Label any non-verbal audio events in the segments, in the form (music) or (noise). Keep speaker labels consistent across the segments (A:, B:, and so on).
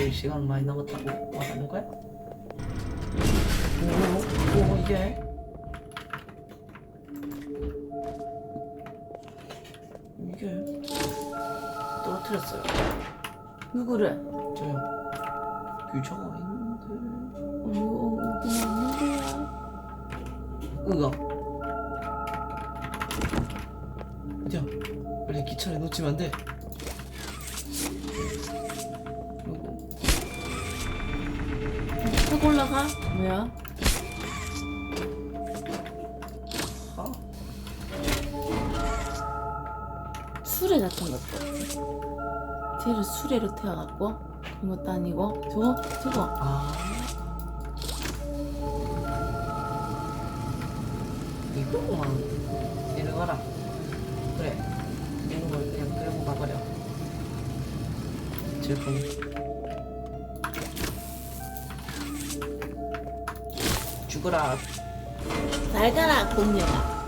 A: 이제 시간 많이 남았다고 말하는 거야? 오, 오 이게 이게 떨어뜨렸어요.
B: 누구를?
A: 저요. 규정가 있는데.
B: 어, 없는데요?
A: 으가. 야, 빨리 기차를 놓치면 안 돼.
B: 타고 올라가? 뭐야?
A: 하.
B: 수레 같은 것도. 쟤를 수레로 태워갖고 그런 것도 아니고 저거 저거
A: 아. 이거만 데려가라. 그래. 이런 걸 그냥 끌고 가버려. 질풍. 죽어라.
B: 잘 가라 공룡아.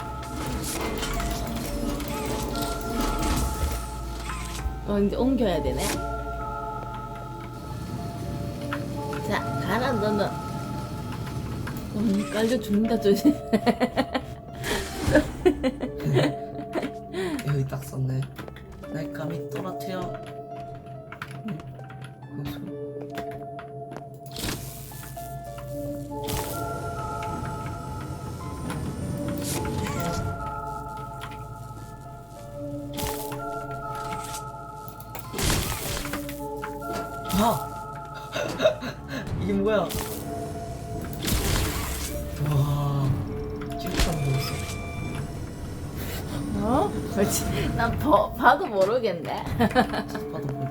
B: 어 이제 옮겨야 되네. 자 가라 너는. 음, 깔려 죽는다 조심. (laughs)
A: 이게 뭐야? 와, 진짜 무서웠어.
B: 어? 그렇지. 난 버, 봐도 모르겠네.
A: 봐도 모르겠어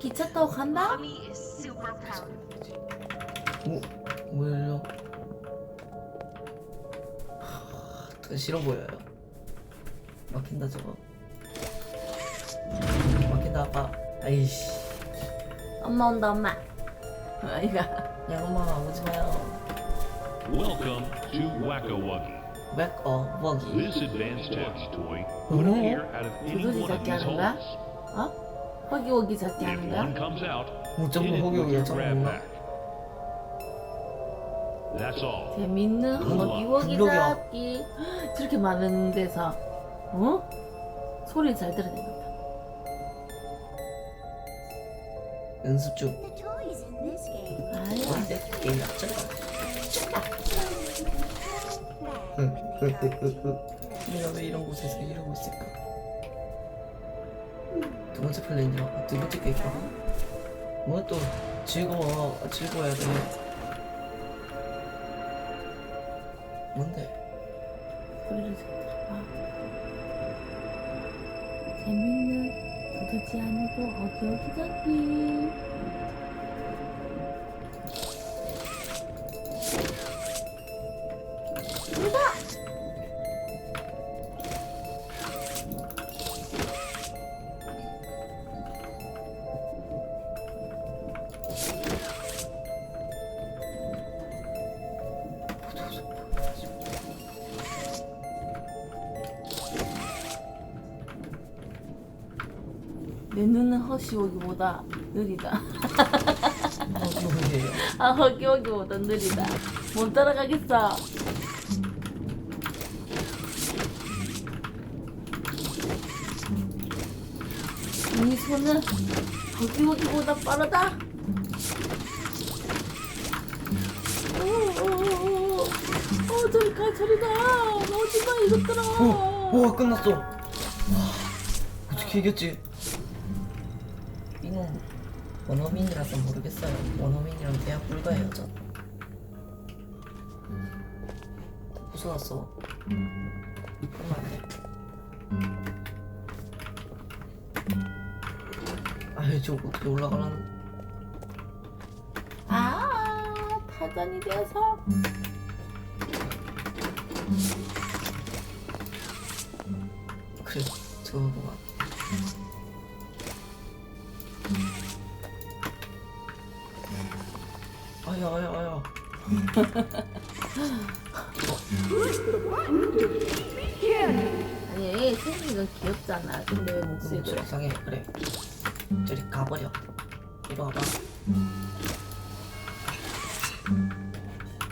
B: 기차 타고 간다?
A: 오, 뭐 열려? 하, 더 싫어 보여요. 막힌다 저거. 막힌다 아빠. 아이씨.
B: 엄마 온다 엄마. 아이가.
A: 야 엄마가 오지 마요.
C: Welcome to Wacko Wuggy.
A: 맥 어, 먹이.
C: This advanced test toy would
A: Mhm.
C: appear out of any
B: 두더지
C: one of
B: 잡기
C: these
B: 하는 거야?
C: holes.
B: 어? 허기 오기 잡기
C: If
B: 하는
C: one
B: 거야?
C: comes out,
A: 못 잡으면
C: hit it
A: 허기
C: with
A: 오기가
C: your
A: 잡는
C: grab
A: 거.
C: pack. That's all.
B: 재밌는 허기 오기
A: 블록이야.
B: 잡기. 저렇게 많은 데서 어? 소리 잘 들어야 되겠다.
A: 연습 중.
D: The toys in this game
B: 아이고.
A: 근데 게임 약점이
D: when they are
A: 내가 왜 이런 곳에서 이러고 있을까? 두 번째 플레이냐? 아, 두 번째 게임이야? 뭐또 즐거워 아, 즐거워야 돼. 뭔데?
B: 소리를 잘 들어봐. 재밌는 두더지 아니고 허기 오기 잡기. 내 눈은 허시 오기보다 느리다.
A: 어, 뭐예요? (laughs)
B: 아 허기 오기보다 느리다. 못 따라가겠어. 이 손은 허기 오기보다 빠르다. 오오오오. 어 저리 가 저리 가. 오지마 이것들아.
A: 오, 오 끝났어. 와, 어떻게 이겼지? 원어민이라서 모르겠어요. 원어민이랑 대학 불가해요 저. 무서웠어. 그러면 안 돼. 아이 저 어떻게 올라가라는
B: 아 타잔이 되어서
A: 그래 저거구만 아
B: 아니 생긴 건 귀엽잖아 근데 왜 목소리가
A: 목소리 이상해 그래 저리 가버려 이리 와봐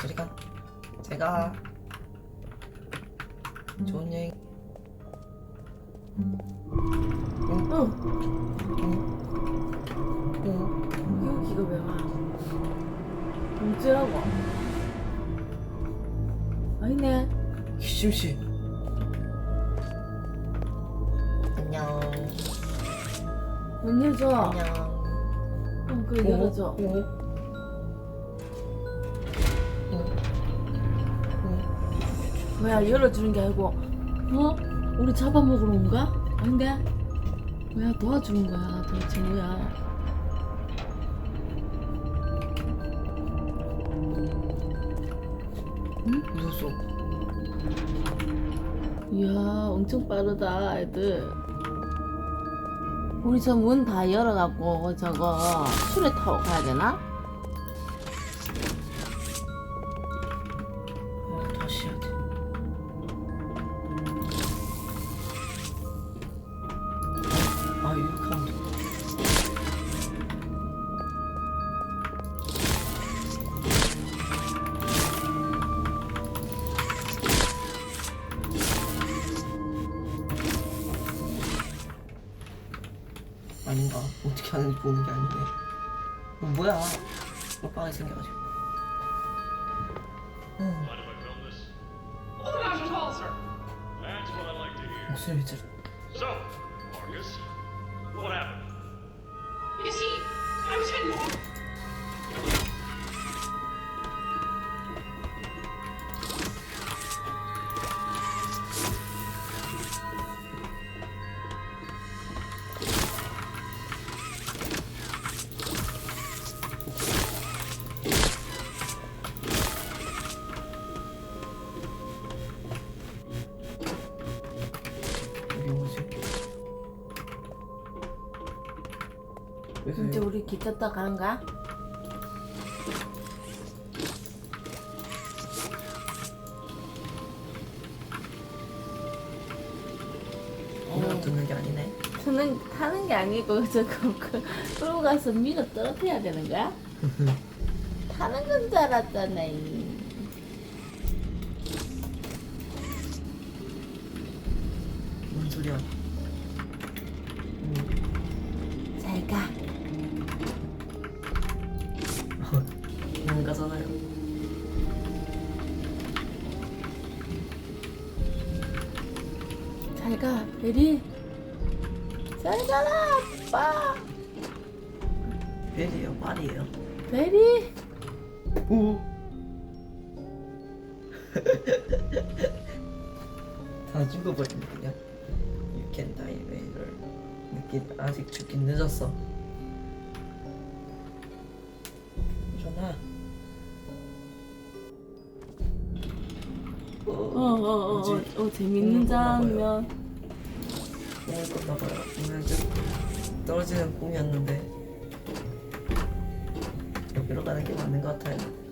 A: 저리 가 제가 좋은 여행 응?
B: 어
A: 응?
B: 여기가 왜 와? 언제라고? 아니네
A: 기심씨 안녕
B: 문 열어줘
A: 안녕
B: 어 그래 열어줘
A: 어? 어? 어?
B: 뭐야 열어주는 게 아니고 어? 우리 잡아먹으러 온가? 아닌데? 뭐야 도와주는 거야 도대체 뭐야
A: 무서워
B: 이야 엄청 빠르다 애들 우리 저 문 다 열어갖고 저거 술에 타고 가야 되나?
A: 어, 뭐야? 오빠가 생겨가지고. 응.
C: Oh.
A: 목소리 들
C: So, Marcus, what happened?
B: 타고 가는 거야?
A: 이거 듣는 게 아니네.
B: 타는, 타는 게 아니고 (laughs) 저거 그, 끌고 가서 밀어 떨어뜨려야 되는 거야? (laughs) 타는 건 줄 알았잖아 이.
A: 뭔 소리야?
B: 잘 가, 베리. 잘 가라, 아빠.
A: 벨이에요, 말이에요.
B: 베리.
A: 오. (laughs) 다 죽어버리네 그냥. You can die later. 늦긴 아직 죽긴 늦었어.
B: 어, 어, 어,
A: 뭐지?
B: 어, 재밌는
A: 음, 봐봐요.
B: 장면.
A: 꿈을 꿨나 봐요. 오늘 좀 떨어지는 꿈이었는데 여기로 가는 게 맞는 것 같아요.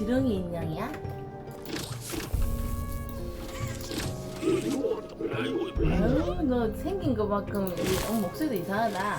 B: 지렁이 인형이야? 아유, 너 생긴 것만큼 이- 어, 목소리도 이상하다.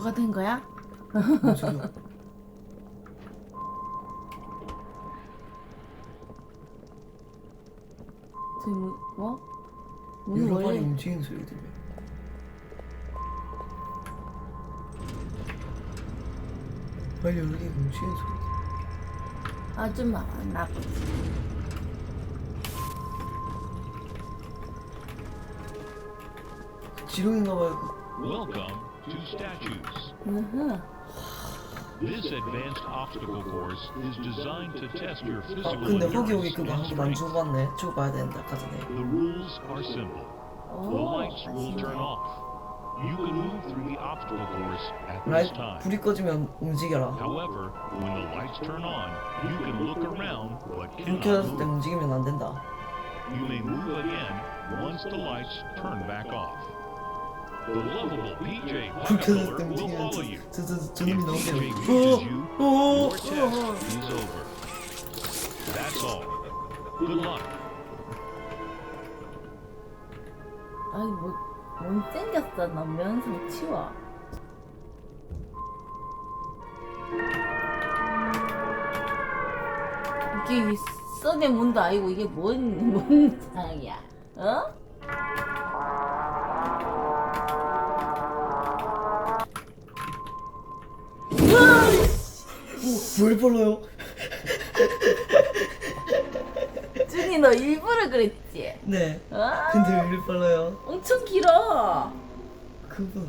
B: 뭐가 된 거야?
A: 움직여
B: 저기 뭐? 뭐? 문이 원래
A: 움직이는 소리 들려 빨리 개 움직이는 소리 들려
B: 아줌마 안 나쁘지.
A: 지렁인가 봐요
C: Welcome to statues.
B: 으흐.
C: This advanced obstacle course is designed to test your
A: 아
C: physical
A: 근데 허기 여기
C: endurance
A: 그거
C: and
A: 한 번 안
C: strength.
A: 주고 봤네 주고 봐야 된다 아까 전에
C: The rules are simple. The
B: 오,
C: lights will turn off. You can move through the obstacle course at this
A: 라이
C: time.
A: 불이 꺼지면 움직여라
C: However, when the lights turn on, you can look around but
A: 불
C: cannot
A: 켜졌을 때
C: move.
A: 움직이면 안 된다
C: You may move again once the lights turn back off. The lovable PJ
A: 불
C: Pocket
A: 켜졌을 때
C: Alert will
A: 움직이면
C: follow you.
A: 저, 저, 저,
C: If
A: 저놈이
C: luck.
B: 아니 뭐 못생겼어 너 면상 치워 이게 이 써내 문도 아니고 이게 뭔, 뭔 상이야 어?
A: 뭘 벌러요?
B: 준이 너 일부러 그랬지?
A: 네
B: 어?
A: 근데 왜 이리 빨라요?
B: 엄청 길어
A: 그거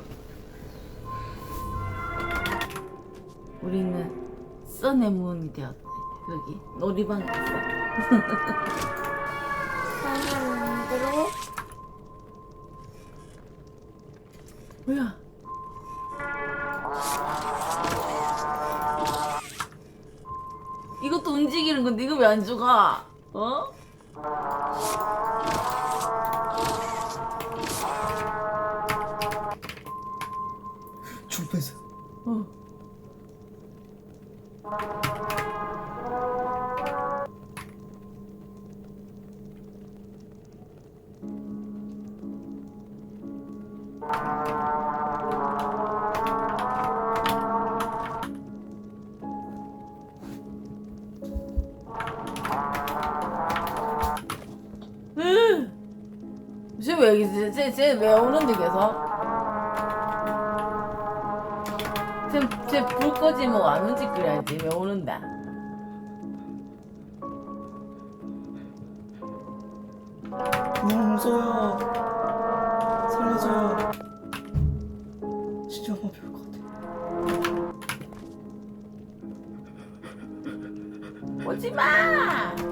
B: 우리는 써내 문이 되었다 여기 놀이방 갔어 사람들로 뭐야 왜 안 죽어? 어?
A: 뻔했어
B: 어. 쟤쟤왜 오는데 계속? 쟤쟤불 꺼지면 안 움직여야지 왜 오는데?
A: 너무 무서워요 살려줘요 진짜 한번 배울 것 같아
B: 오지 마!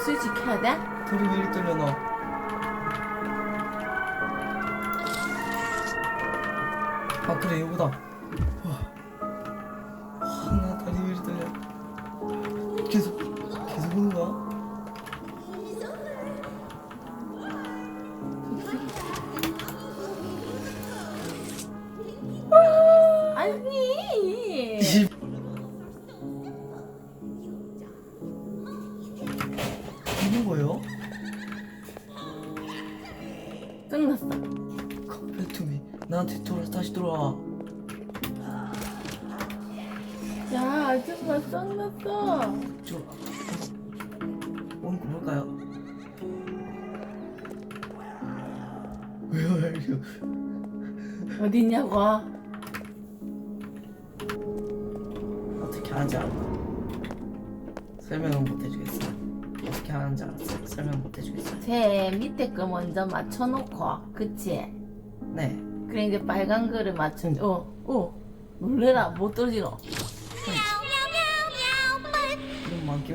B: 뭐뭐뭐 스위치 켜야 돼?
A: 다리 왜 이리 떨려 너 아, 그래, 이거다. 와. 야
B: 아줌마 썩났어.
A: 저 원고 볼까요? 왜요 이거
B: 어딨냐고.
A: 어떻게 하는지 알아? 설명은 못 해주겠어. 어떻게 하는지 알았어. 설명 못 해주겠어.
B: 제 밑에 거 먼저 맞춰놓고 그치?
A: 네.
B: 그래 이제 빨간 거를 맞춰. 어, 어. 놀래라 못 떨어지노.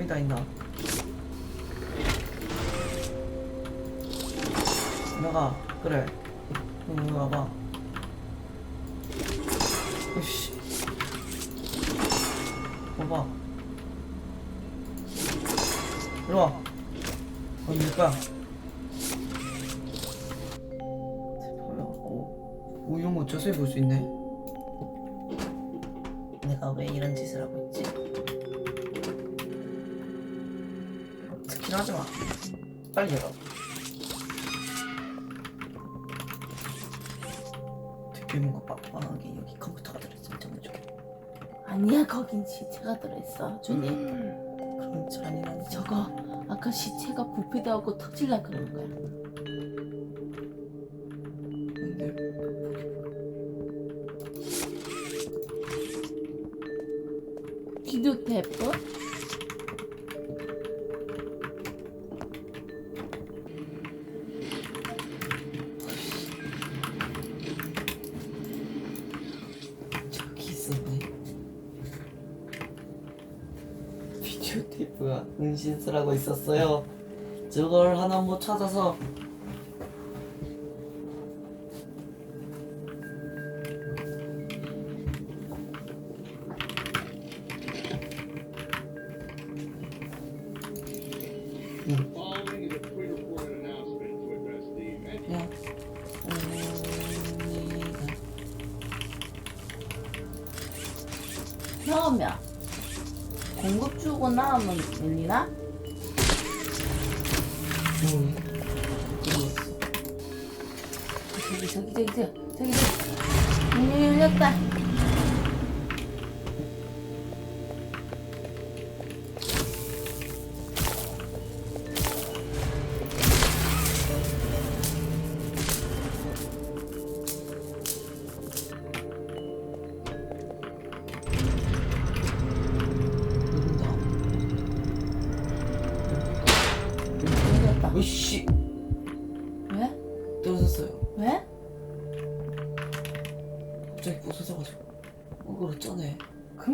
A: 만김이 다 있나? 나가 그래. 응 와봐. 으씨. 와봐. 이리 와. 어디 있을 거야? 대박이야. 오, 오 이런 거 자세히 볼수 있네. 빨리 열어. 되게 뭔가 빡빡하게 여기 컴퓨터가 들어있어. 정해줄게.
B: 아니야 거긴 시체가 들어있어. 준이.
A: 그럼 잔인하니
B: 저거 아까 시체가 부패되고 터질라 그러는 거야. 비디오
A: 테이프가 은신스라고 있었어요. 저걸 하나 못 찾아서
B: 저기 저기 저기 저기 저기 문이 열렸다.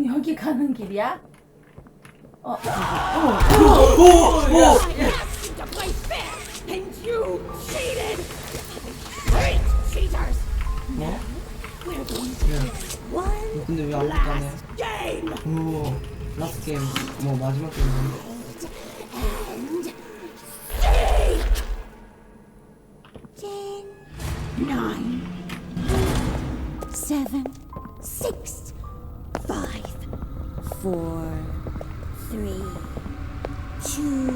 B: 그럼 여기 가는 길이야? 어,
A: 뭐? 왜? 근데 왜 아무것도 안 해? 오, 라스트 게임 뭐 마지막 게임
D: four, three, two.